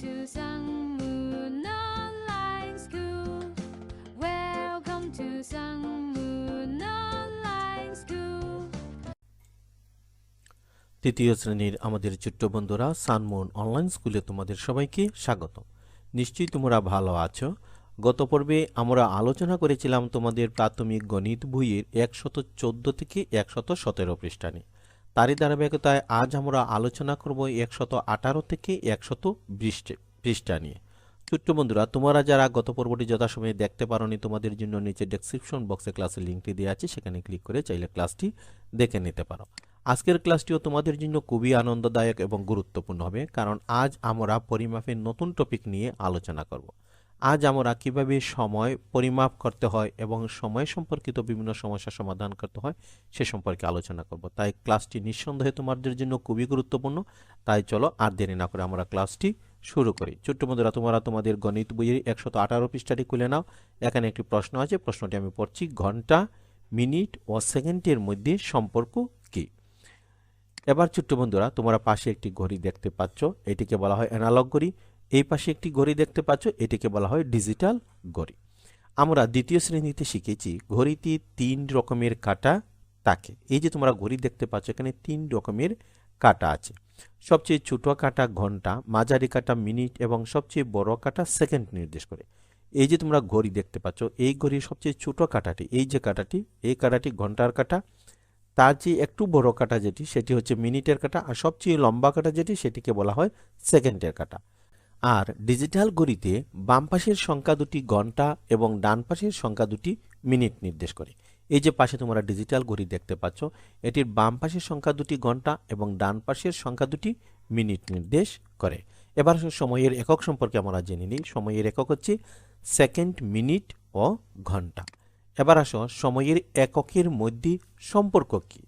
to Sangmoon Online School. Welcome to Sangmoon Online School. তৃতীয় শ্রেণির আমাদের ছোট্ট বন্ধুরা সানমুন অনলাইন স্কুলে তোমাদের সবাইকে স্বাগত নিশ্চয়ই তোমরা ভালো আছো গত পর্বে আমরা আলোচনা করেছিলাম তোমাদের প্রাথমিক গণিত বইয়ের একশত চোদ্দ থেকে একশত সতেরো পৃষ্ঠা নিয়ে তারই ধারাবাহিকতায় আজ আমরা আলোচনা করব একশত আঠারো থেকে একশত পৃষ্ঠা নিয়ে। ছোট্ট বন্ধুরা, তোমরা যারা গত পর্বটি যথাসময়ে দেখতে পারোনি, তোমাদের জন্য নিচে ডেসক্রিপশন বক্সে ক্লাসের লিঙ্কটি দেওয়া আছে, সেখানে ক্লিক করে চাইলে ক্লাসটি দেখে নিতে পারো। আজকের ক্লাসটিও তোমাদের জন্য খুবই আনন্দদায়ক এবং গুরুত্বপূর্ণ হবে, কারণ আজ আমরা পরিমাপের নতুন টপিক নিয়ে আলোচনা করব। আজ আমরা কীভাবে সময় পরিমাপ করতে হয় এবং সময় সম্পর্কিত বিভিন্ন সমস্যা সমাধান করতে হয়, সে সম্পর্কে আলোচনা করব। তাই ক্লাসটি নিঃসন্দেহে তোমাদের জন্য খুবই গুরুত্বপূর্ণ। তাই চলো আর দেরি না করে আমরা ক্লাসটি শুরু করি। ছোট্ট বন্ধুরা, তোমরা তোমাদের গণিত বইয়ের একশত আঠারো পৃষ্ঠাটি খুলে নাও। এখানে একটি প্রশ্ন আছে, প্রশ্নটি আমি পড়ছি, ঘণ্টা, মিনিট ও সেকেন্ডের মধ্যে সম্পর্ক কী? এবার ছোট্ট বন্ধুরা, তোমরা পাশে একটি ঘড়ি দেখতে পাচ্ছ। এটিকে বলা হয় অ্যানালগ ঘড়ি। এই পাশে একটি ঘড়ি দেখতে পাচ্ছ, এটিকে বলা হয় ডিজিটাল ঘড়ি। আমরা দ্বিতীয় শ্রেণীতে শিখেছি ঘড়িতে তিন রকমের কাটা থাকে এই যে তোমরা ঘড়ি দেখতে পাচ্ছ, এখানে তিন রকমের কাটা আছে। সবচেয়ে ছোট কাটা ঘণ্টা, মাঝারি কাটা মিনিট এবং সবচেয়ে বড় কাটা সেকেন্ড নির্দেশ করে। এই যে তোমরা ঘড়ি দেখতে পাচ্ছ, এই ঘড়ির সবচেয়ে ছোট কাটাটি, এই যে কাটাটি, এই কাটাটি ঘণ্টার কাটা, তার যে একটু বড় কাটা যেটি, সেটি হচ্ছে মিনিটের কাটা, আর সবচেয়ে লম্বা কাটা যেটি, সেটিকে বলা হয় সেকেন্ডের কাটা। আর ডিজিটাল ঘড়িতে বাম পাশের সংখ্যা দুটি ঘণ্টা এবং ডান পাশের সংখ্যা দুটি মিনিট নির্দেশ করে। এই যে পাশে তোমরা ডিজিটাল ঘড়ি দেখতে পাচ্ছ, এটির বাম পাশের সংখ্যা দুটি ঘণ্টা এবং ডান পাশের সংখ্যা দুটি মিনিট নির্দেশ করে। এবার সময়ের একক সম্পর্কে আমরা জেনে নিই। সময়ের একক হচ্ছে সেকেন্ড মিনিট ও ঘণ্টা। এবার আসো, সময়ের এককের মধ্যে সম্পর্ক কি?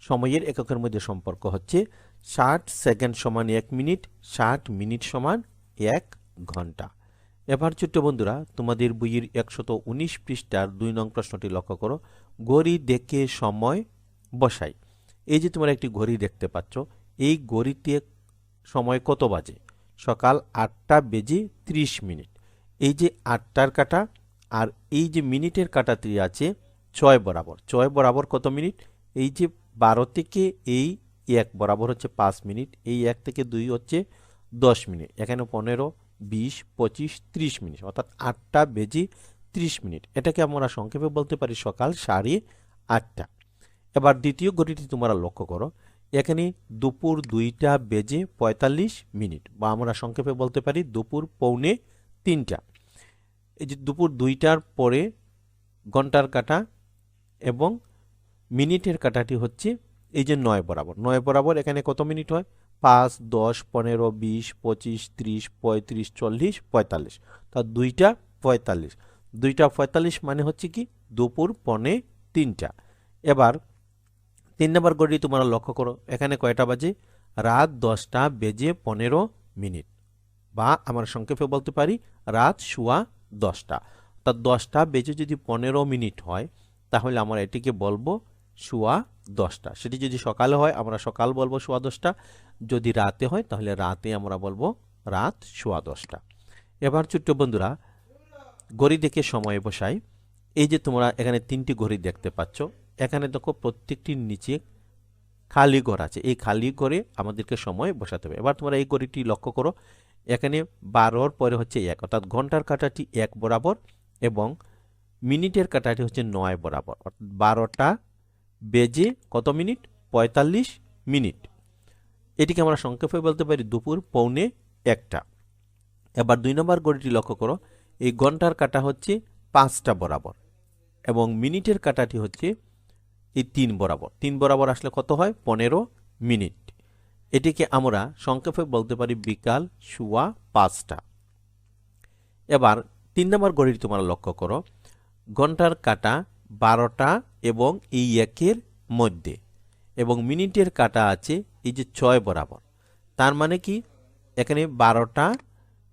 সময়ের এককের মধ্যে সম্পর্ক হচ্ছে ষাট সেকেন্ড সমান এক মিনিট, ষাট মিনিট সমান এক ঘণ্টা। এবার ছোট্ট বন্ধুরা, তোমাদের বইয়ের একশত উনিশ পৃষ্ঠার দুই নং প্রশ্নটি লক্ষ্য করো। ঘড়ি দেখে সময় বসাই। এই যে তোমরা একটি ঘড়ি দেখতে পাচ্ছ, এই ঘড়িতে সময় কত বাজে? সকাল আটটা বেজে ত্রিশ মিনিট। এই যে আটটার কাটা আর এই যে মিনিটের কাটাটি আছে ছয় বরাবর। ছয় বরাবর কত মিনিট? এই যে বারো থেকে এই এক বরাবর হচ্ছে পাঁচ মিনিট, এই এক থেকে দুই হচ্ছে দশ মিনিট। এখানে পনেরো, বিশ, পঁচিশ, ত্রিশ মিনিট, অর্থাৎ আটটা বেজে ত্রিশ মিনিট। এটাকে আমরা সংক্ষেপে বলতে পারি সকাল সাড়ে আটটা। এবার দ্বিতীয় ঘড়িটি তোমরা লক্ষ্য করো। এখানে দুপুর দুইটা বেজে পঁয়তাল্লিশ মিনিট, বা আমরা সংক্ষেপে বলতে পারি দুপুর পৌনে তিনটা। এই যে দুপুর দুইটার পরে ঘণ্টার কাটা এবং মিনিটের কাটাটি হচ্ছে এই যে নয় বরাবর নয় বরাবর এখানে কত মিনিট হয়? পাঁচ, দশ, পনেরো, বিশ, পঁচিশ, ত্রিশ, পঁয়ত্রিশ, চল্লিশ, পঁয়তাল্লিশ। তা দুইটা পঁয়তাল্লিশ। দুইটা পঁয়তাল্লিশ মানে হচ্ছে কি? দুপুর পনে তিনটা। এবার তিন নম্বর গড়ি তোমরা লক্ষ্য করো, এখানে কয়টা বাজে? রাত দশটা বেজে পনেরো মিনিট। বা আমার সংক্ষেপে বলতে পারি, রাত শুয়া দশটা। তা দশটা বেজে যদি পনেরো মিনিট হয়, তাহলে আমরা এটিকে বলব শুয়া দশটা। সেটি যদি সকালে হয়, আমরা সকাল বলব সোয়া দশটা। যদি রাতে হয়, তাহলে রাতে আমরা বলব রাত সোয়া দশটা। এবার ছোট্ট বন্ধুরা, ঘড়ি দেখে সময় বসাই। এই যে তোমরা এখানে তিনটি ঘড়ি দেখতে পাচ্ছ, এখানে দেখো প্রত্যেকটির নিচে খালি ঘর আছে। এই খালি ঘরে আমাদেরকে সময় বসাতে হবে। এবার তোমরা এই ঘড়িটি লক্ষ্য করো, এখানে বারোর পরে হচ্ছে এক, অর্থাৎ ঘণ্টার কাটাটি এক বরাবর এবং মিনিটের কাটাটি হচ্ছে নয় বরাবর। অর্থাৎ বারোটা বেজে কত মিনিট? পঁয়তাল্লিশ মিনিট। এটিকে আমরা সংক্ষেপে বলতে পারি দুপুর পৌনে একটা। এবার দুই নম্বর ঘড়িটি লক্ষ্য করো। এই ঘণ্টার কাটা হচ্ছে পাঁচটা বরাবর এবং মিনিটের কাটাটি হচ্ছে এই তিন বরাবর। তিন বরাবর আসলে কত হয়? পনেরো মিনিট। এটিকে আমরা সংক্ষেপে বলতে পারি বিকাল শুয়া পাঁচটা। এবার তিন নম্বর ঘড়িটি তোমরা লক্ষ্য করো। ঘণ্টার কাটা বারোটা এবং এই একের মধ্যে। এবং মিনিটের কাটা আছে এই যে ছয় বরাবর। তার মানে কি? এখানে বারোটা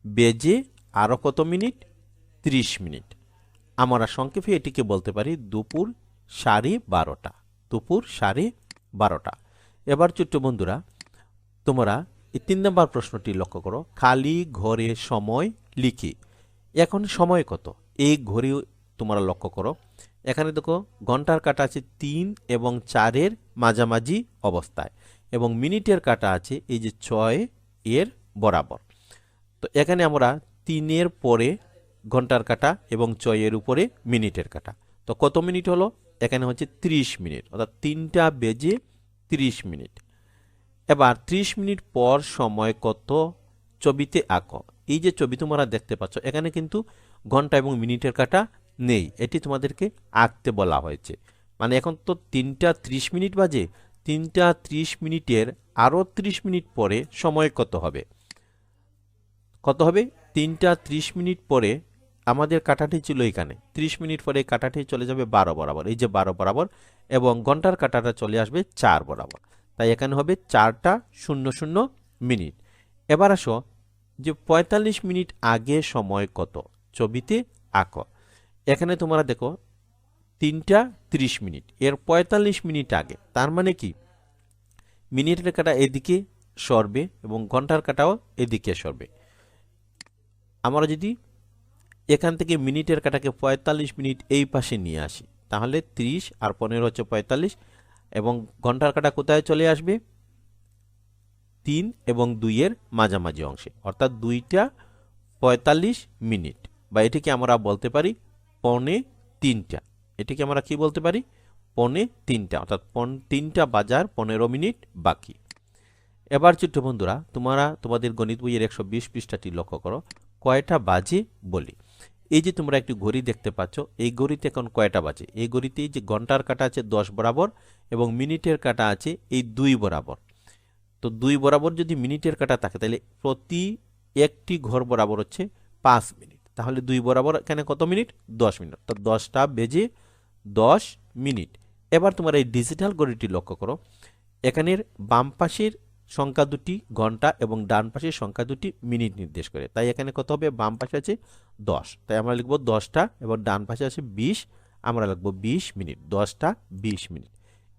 বেজে আরও কত মিনিট? ত্রিশ মিনিট। আমরা সংক্ষেপে এটিকে বলতে পারি দুপুর সাড়ে বারোটা। দুপুর সাড়ে বারোটা। এবার ছোট্ট বন্ধুরা, তোমরা এই তিন নম্বর প্রশ্নটি লক্ষ্য করো। খালি ঘরে সময় লিখি। এখন সময় কত? এই ঘড়ি তোমরা লক্ষ্য করো। এখানে দেখো, ঘণ্টার কাটা আছে তিন এবং চারের মাঝামাঝি অবস্থায় এবং মিনিটের কাটা আছে এই যে ছয় এর বরাবর। তো এখানে আমরা তিনের পরে ঘণ্টার কাটা এবং ছয়ের উপরে মিনিটের কাটা। তো কত মিনিট হলো? এখানে হচ্ছে 30 মিনিট, অর্থাৎ তিনটা বেজে 30 মিনিট। এবার 30 মিনিট পর সময় কত? ছবিতে আঁকো। এই যে ছবি তোমরা দেখতে পাচ্ছ, এখানে কিন্তু ঘণ্টা এবং মিনিটের কাটা নেই। এটি তোমাদেরকে আঁকতে বলা হয়েছে। মানে এখন তো তিনটা ত্রিশ মিনিট বাজে। তিনটা ত্রিশ মিনিটের আরও ত্রিশ মিনিট পরে সময় কত হবে? কত হবে? তিনটা ত্রিশ মিনিট পরে আমাদের কাটাটি ছিল এখানে। ত্রিশ মিনিট পরে কাটাটি চলে যাবে বারো বরাবর। এই যে বারো বরাবর এবং ঘণ্টার কাটাটা চলে আসবে চার বরাবর। তাই এখানে হবে চারটা শূন্য শূন্য মিনিট। এবার আসো যে পঁয়তাল্লিশ মিনিট আগে সময় কত? ছবিতে আঁকো। এখানে তোমরা দেখো, তিনটা ত্রিশ মিনিট। এর পঁয়তাল্লিশ মিনিট আগে, তার মানে কি? মিনিটের কাটা এদিকে সরবে এবং ঘণ্টার কাটাও এদিকে সরবে। আমরা যদি এখান থেকে মিনিটের কাটাকে পঁয়তাল্লিশ মিনিট এই পাশে নিয়ে আসি, তাহলে ত্রিশ আর পনেরো হচ্ছে পঁয়তাল্লিশ এবং ঘণ্টার কাটা কোথায় চলে আসবে? তিন এবং দুইয়ের মাঝামাঝি অংশে, অর্থাৎ দুইটা পঁয়তাল্লিশ মিনিট। বা এটিকে আমরা বলতে পারি পৌনে তিনটা। এটিকে আমরা কি বলতে পারি? পৌনে তিনটা, অর্থাৎ পন- তিনটা বাজার পনেরো মিনিট বাকি। এবার ছোট্ট বন্ধুরা, তোমরা, তোমাদের গণিত বইয়ের একশো বিশ পৃষ্ঠাটি লক্ষ্য করো। কয়টা বাজে বলি? এই যে তোমরা একটি ঘড়ি দেখতে পাচ্ছ, এই ঘড়িতে এখন কয়টা বাজে? এই ঘড়িতে যে ঘণ্টার কাটা আছে দশ বরাবর এবং মিনিটের কাটা আছে এই দুই বরাবর। তো দুই বরাবর যদি মিনিটের কাটা থাকে, তাহলে প্রতি একটি ঘর বরাবর হচ্ছে পাঁচ মিনিট। তাহলে দুই বরাবর এখানে কত মিনিট? দশ মিনিট। তো দশটা বেজে দশ মিনিট। এবার তোমার এই ডিজিটাল ঘড়িটি লক্ষ্য করো। এখানের বাম পাশের সংখ্যা দুটি ঘণ্টা এবং ডান পাশের সংখ্যা দুটি মিনিট নির্দেশ করে। তাই এখানে কত হবে? বাম পাশে আছে দশ। তাই আমরা লিখব দশটা এবং ডান পাশে আছে বিশ। আমরা লিখব বিশ মিনিট। দশটা বিশ মিনিট।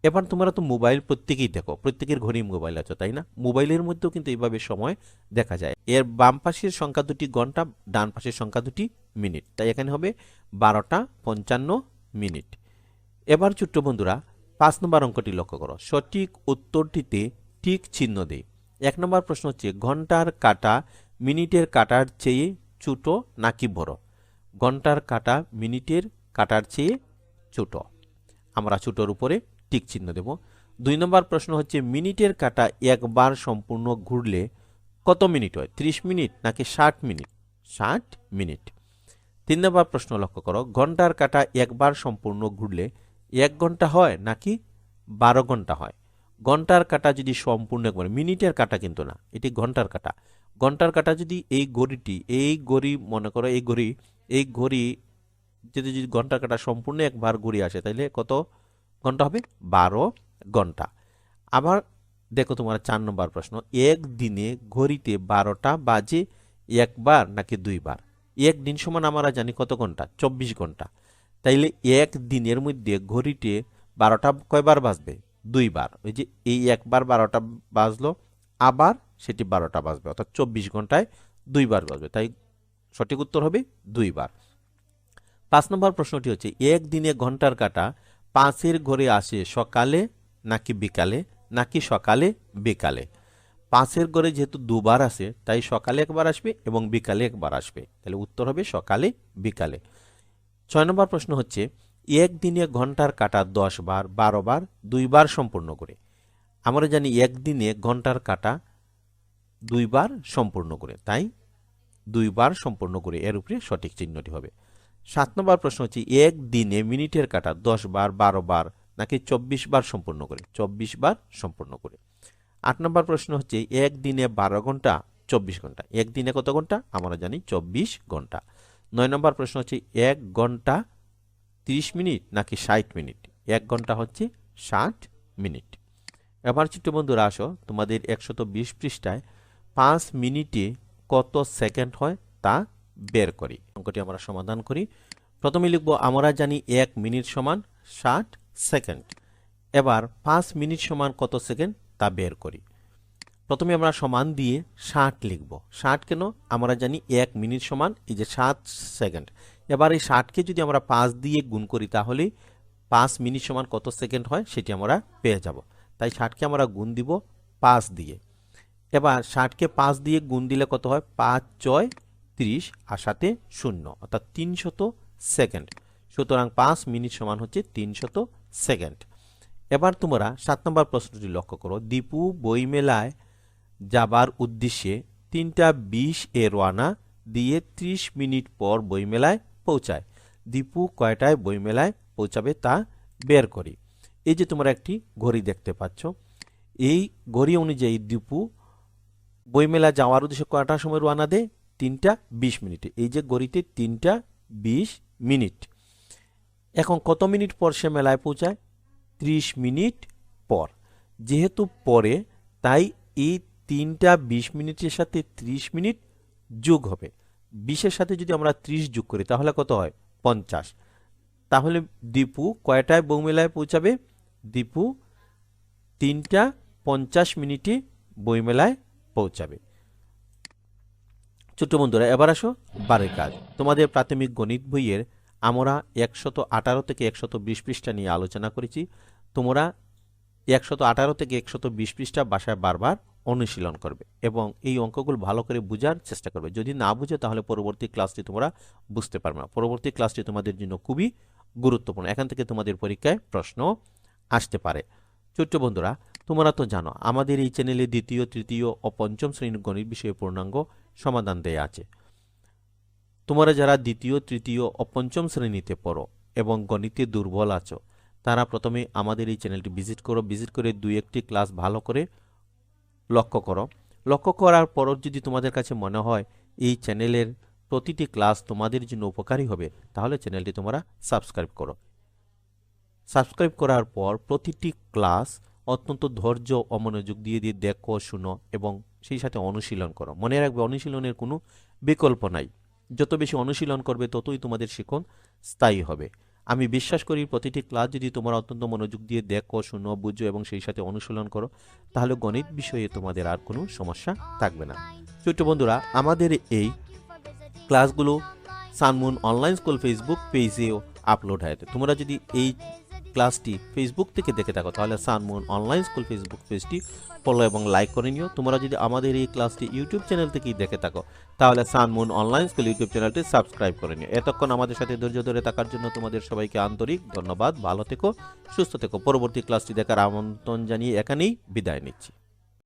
এবার তোমরা তো মোবাইল প্রত্যেকেই দেখো, প্রত্যেকের ঘড়ি মোবাইল আছে, তাই না? মোবাইলের মধ্যেও কিন্তু এইভাবে সময় দেখা যায়। এর বাম পাশের সংখ্যা দুটি ঘণ্টা, ডান পাশের সংখ্যা দুটি মিনিট। তাই এখানে হবে বারোটা পঞ্চান্ন মিনিট। এবার ছোট্ট বন্ধুরা, পাঁচ নম্বর অঙ্কটি লক্ষ্য করো। সঠিক উত্তরটিতে ঠিক চিহ্ন দেই। এক নম্বর প্রশ্ন হচ্ছে, ঘণ্টার কাটা মিনিটের কাটার চেয়ে ছোট নাকি বড়? ঘণ্টার কাটা মিনিটের কাটার চেয়ে ছোট। আমরা ছোটোর উপরে টিক চিহ্ন দেব। দুই নম্বর প্রশ্ন হচ্ছে, মিনিটের কাটা একবার সম্পূর্ণ ঘুরলে কত মিনিট হয়? ত্রিশ মিনিট নাকি ষাট মিনিট? ষাট মিনিট। তিন নম্বর প্রশ্ন লক্ষ্য করো, ঘণ্টার কাটা একবার সম্পূর্ণ ঘুরলে এক ঘণ্টা হয় নাকি বারো ঘণ্টা হয়? ঘণ্টার কাটা যদি সম্পূর্ণ একবার, মিনিটের কাটা কিন্তু না, এটি ঘণ্টার কাটা। ঘণ্টার কাটা যদি এই ঘড়িটি এই ঘড়ি মনে করো, এই ঘড়ি এই ঘড়ি যদি যদি ঘণ্টার কাটা সম্পূর্ণ একবার ঘুরে আসে, তাহলে কত? ঘণ্টা হবে? বারো ঘণ্টা। আবার দেখো তোমার চার নম্বর প্রশ্ন, এক দিনে ঘড়িতে বারোটা বাজে একবার নাকি দুইবার? এক দিন সমান আমরা জানি কত ঘণ্টা? চব্বিশ ঘণ্টা। তাইলে এক দিনের মধ্যে ঘড়িতে বারোটা কয়বার বাজবে? দুইবার। ওই যে এই একবার বারোটা বাজলো, আবার সেটি বারোটা বাজবে, অর্থাৎ চব্বিশ ঘন্টায় দুইবার বাজবে। তাই সঠিক উত্তর হবে দুইবার। পাঁচ নম্বর প্রশ্নটি হচ্ছে, এক দিনে ঘণ্টার কাটা পাঁচের ঘরে আসে সকালে নাকি বিকালে, নাকি সকালে বিকালে। পাঁচের ঘরে যেহেতু দুবার আসে, তাই সকালে একবার আসবে এবং বিকালে একবার আসবে। তাহলে উত্তর হবে সকালে বিকালে। ছয় নম্বর প্রশ্ন হচ্ছে, এক দিনে ঘণ্টার কাটা দশ বার, বারো বার দুইবার সম্পূর্ণ করে। আমরা জানি একদিনে ঘণ্টার কাটা দুইবার সম্পূর্ণ করে। তাই দুইবার সম্পূর্ণ করে, এর উপরে সঠিক চিহ্নটি হবে। সাত নম্বর প্রশ্ন হচ্ছে, এক দিনে মিনিটের কাটা দশ বার, বারো বার, নাকি চব্বিশ বার সম্পূর্ণ করে? চব্বিশ বার সম্পূর্ণ করে। আট নম্বর প্রশ্ন হচ্ছে, এক দিনে বারো ঘণ্টা, চব্বিশ ঘণ্টা। এক দিনে কত ঘণ্টা? আমরা জানি চব্বিশ ঘণ্টা। নয় নম্বর প্রশ্ন হচ্ছে, এক ঘণ্টা তিরিশ মিনিট নাকি ষাট মিনিট? এক ঘণ্টা হচ্ছে ষাট মিনিট। এবার ছোট্ট বন্ধুরা আসো, তোমাদের একশত বিশ পৃষ্ঠায় পাঁচ মিনিটে কত সেকেন্ড হয় তা বের করি। অঙ্কটি আমরা সমাধান করি। প্রথমে লিখব, আমরা জানি এক মিনিট সমান ষাট সেকেন্ড। এবার পাঁচ মিনিট সমান কত সেকেন্ড তা বের করি। প্রথমে আমরা সমান দিয়ে ষাট লিখব। ষাট কেন? আমরা জানি এক মিনিট সমান এই যে সাত সেকেন্ড। এবার এই ষাটকে যদি আমরা পাঁচ দিয়ে গুণ করি তাহলে পাঁচ মিনিট সমান কত সেকেন্ড হয় সেটি আমরা পেয়ে যাব। তাই ষাটকে আমরা গুণ দিব পাঁচ দিয়ে। এবার ষাটকে পাঁচ দিয়ে গুণ দিলে কত হয়? পাঁচ ছয় ত্রিশ আর সাথে শূন্য, অর্থাৎ তিনশত সেকেন্ড। সুতরাং পাঁচ মিনিট সমান হচ্ছে তিনশত সেকেন্ড। এবার তোমরা সাত নম্বর প্রশ্নটি লক্ষ্য করো। দীপু বইমেলায় যাবার উদ্দেশ্যে তিনটা বিশ এ রওনা দিয়ে ত্রিশ মিনিট পর বইমেলায় পৌঁছায়। দীপু কয়টায় বইমেলায় পৌঁছাবে তা বের করি। এই যে তোমরা একটি ঘড়ি দেখতে পাচ্ছ। এই ঘড়ি অনুযায়ী দীপু বইমেলা যাওয়ার উদ্দেশ্যে কয়টার সময় রওনা দেয়? তিনটা বিশ মিনিটে। এই যে গড়িতে তিনটা বিশ মিনিট। এখন কত মিনিট পর সে মেলায় পৌঁছায়? ত্রিশ মিনিট পর। যেহেতু পরে, তাই এই তিনটা বিশ মিনিটের সাথে ত্রিশ মিনিট যোগ হবে। বিশের সাথে যদি আমরা ত্রিশ যোগ করি, তাহলে কত হয়? পঞ্চাশ। তাহলে দীপু কয়টায় বইমেলায় পৌঁছাবে? দীপু তিনটা পঞ্চাশ মিনিটে বইমেলায় পৌঁছাবে। ছোট্ট বন্ধুরা, এবার আসো বারের কাজ। তোমাদের প্রাথমিক গণিত বইয়ের আমরা একশত আঠারো থেকে একশত বিশ পৃষ্ঠা নিয়ে আলোচনা করেছি। তোমরা একশত আঠারো থেকে একশত বিশ পৃষ্ঠা বাসায় বারবার অনুশীলন করবে এবং এই অঙ্কগুলো ভালো করে বোঝার চেষ্টা করবে। যদি না বুঝে, তাহলে পরবর্তী ক্লাসটি তোমরা বুঝতে পারবে না। পরবর্তী ক্লাসটি তোমাদের জন্য খুবই গুরুত্বপূর্ণ। এখান থেকে তোমাদের পরীক্ষায় প্রশ্ন আসতে পারে। ছোট্ট বন্ধুরা, তোমরা তো জানো, আমাদের এই চ্যানেলে দ্বিতীয়, তৃতীয় ও পঞ্চম শ্রেণির গণিত বিষয়ে পূর্ণাঙ্গ সমাধান দেয়া আছে। তোমরা যারা দ্বিতীয়, তৃতীয় ও পঞ্চম শ্রেণীতে পড়ো এবং গণিতে দুর্বল আছো, তারা প্রথমে আমাদের এই চ্যানেলটি ভিজিট করো। ভিজিট করে দুই একটি ক্লাস ভালো করে লক্ষ্য করো। লক্ষ্য করার পরও যদি তোমাদের কাছে মনে হয় এই চ্যানেলের প্রতিটি ক্লাস তোমাদের জন্য উপকারী হবে, তাহলে চ্যানেলটি তোমরা সাবস্ক্রাইব করো। সাবস্ক্রাইব করার পর প্রতিটি ক্লাস অত্যন্ত ধৈর্য ও মনোযোগ দিয়ে দিয়ে দেখো, শুনো এবং সেই সাথে অনুশীলন করো। মনে রাখবে, অনুশীলনের কোনো বিকল্প নাই। যত বেশি অনুশীলন করবে, ততই তোমাদের শিখন স্থায়ী হবে। আমি বিশ্বাস করি, প্রতিটি ক্লাস যদি তোমরা অত্যন্ত মনোযোগ দিয়ে দেখো, শুনো, বুঝো এবং সেই সাথে অনুশীলন করো, তাহলে গণিত বিষয়ে তোমাদের আর কোনো সমস্যা থাকবে না। ছোট্ট বন্ধুরা, আমাদের এই ক্লাসগুলো সানমুন অনলাইন স্কুল ফেসবুক পেজেও আপলোড হয় তোমরা যদি এই ক্লাসটি ফেসবুক থেকে দেখে থাকো। তাহলে সানমুন অনলাইন স্কুল ফেসবুক পেজটি ফলো এবং লাইক করে নিও। তোমরা যদি আমাদের এই ক্লাসটি ইউটিউব চ্যানেল থেকেই দেখে থাকো, তাহলে সানমুন অনলাইন স্কুল ইউটিউব চ্যানেলটি সাবস্ক্রাইব করে নিও। এতক্ষণ আমাদের সাথে ধৈর্য ধরে থাকার জন্য তোমাদের সবাইকে আন্তরিক ধন্যবাদ। ভালো থেকো, সুস্থ থেকো। পরবর্তী ক্লাসটি দেখার আমন্ত্রণ জানিয়ে এখানেই বিদায় নিচ্ছি।